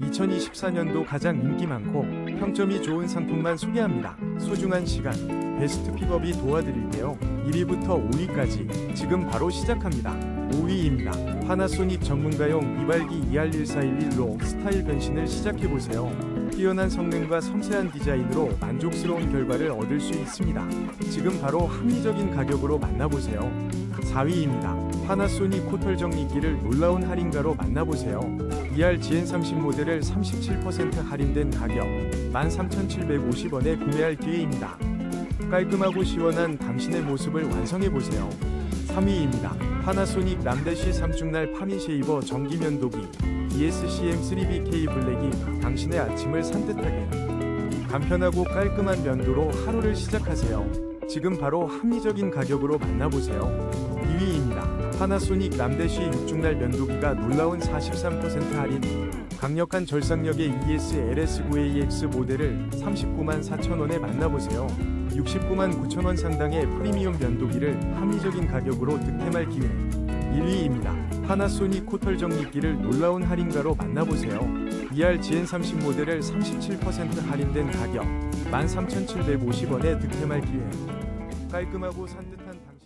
2024년도 가장 인기 많고 평점이 좋은 상품만 소개합니다. 소중한 시간, 베스트 픽업이 도와드릴게요. 1위부터 5위까지 지금 바로 시작합니다. 5위입니다. 파나소닉 전문가용 이발기 ER1411로 스타일 변신을 시작해보세요. 뛰어난 성능과 섬세한 디자인으로 만족스러운 결과를 얻을 수 있습니다. 지금 바로 합리적인 가격으로 만나보세요. 4위입니다. 파나소닉 코털 정리기를 놀라운 할인가로 만나보세요. ER GN30 모델을 37% 할인된 가격 13,750원에 구매할 기회입니다. 깔끔하고 시원한 당신의 모습을 완성해보세요. 3위입니다. 파나소닉 람데시 삼중날 파미 쉐이버 전기 면도기 ESCM3BK 블랙이 당신의 아침을 산뜻하게 간편하고 깔끔한 면도로 하루를 시작하세요. 지금 바로 합리적인 가격으로 만나보세요. 2위입니다. 파나소닉 람데시 6중날 면도기가 놀라운 43% 할인 강력한 절삭력의 E ES-LS9AX 모델을 39만 4천원에 만나보세요. 69만 9천원 상당의 프리미엄 면도기를 합리적인 가격으로 득템할 기회 1위입니다. 파나소닉 코털 정리기를 놀라운 할인가로 만나보세요. ER GN30 모델을 37% 할인된 가격 13,750원에 득템할 기회 깔끔하고 산뜻한 당...